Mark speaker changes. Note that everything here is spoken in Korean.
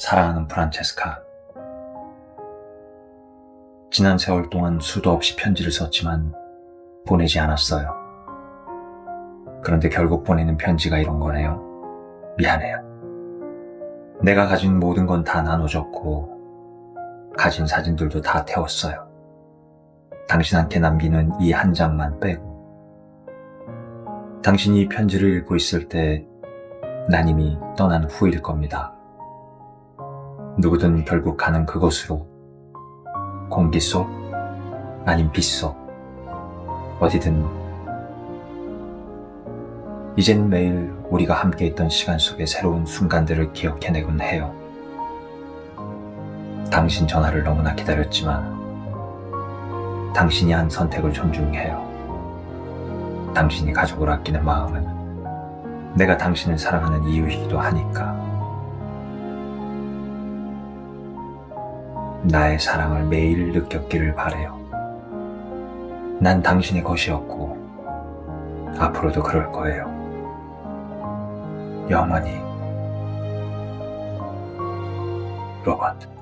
Speaker 1: 사랑하는 프란체스카. 지난 세월 동안 수도 없이 편지를 썼지만 보내지 않았어요. 그런데 결국 보내는 편지가 이런 거네요. 미안해요. 내가 가진 모든 건 다 나눠줬고, 가진 사진들도 다 태웠어요. 당신한테 남기는 이 한 장만 빼고. 당신이 이 편지를 읽고 있을 때, 난 이미 떠난 후일 겁니다. 누구든 결국 가는 그곳으로 공기 속 아님 빛 속 어디든 이젠 매일 우리가 함께 있던 시간 속의 새로운 순간들을 기억해내곤 해요. 당신 전화를 너무나 기다렸지만 당신이 한 선택을 존중해요. 당신이 가족을 아끼는 마음은 내가 당신을 사랑하는 이유이기도 하니까. 나의 사랑을 매일 느꼈기를 바래요. 난 당신의 것이었고, 앞으로도 그럴 거예요. 영원히. 로봇.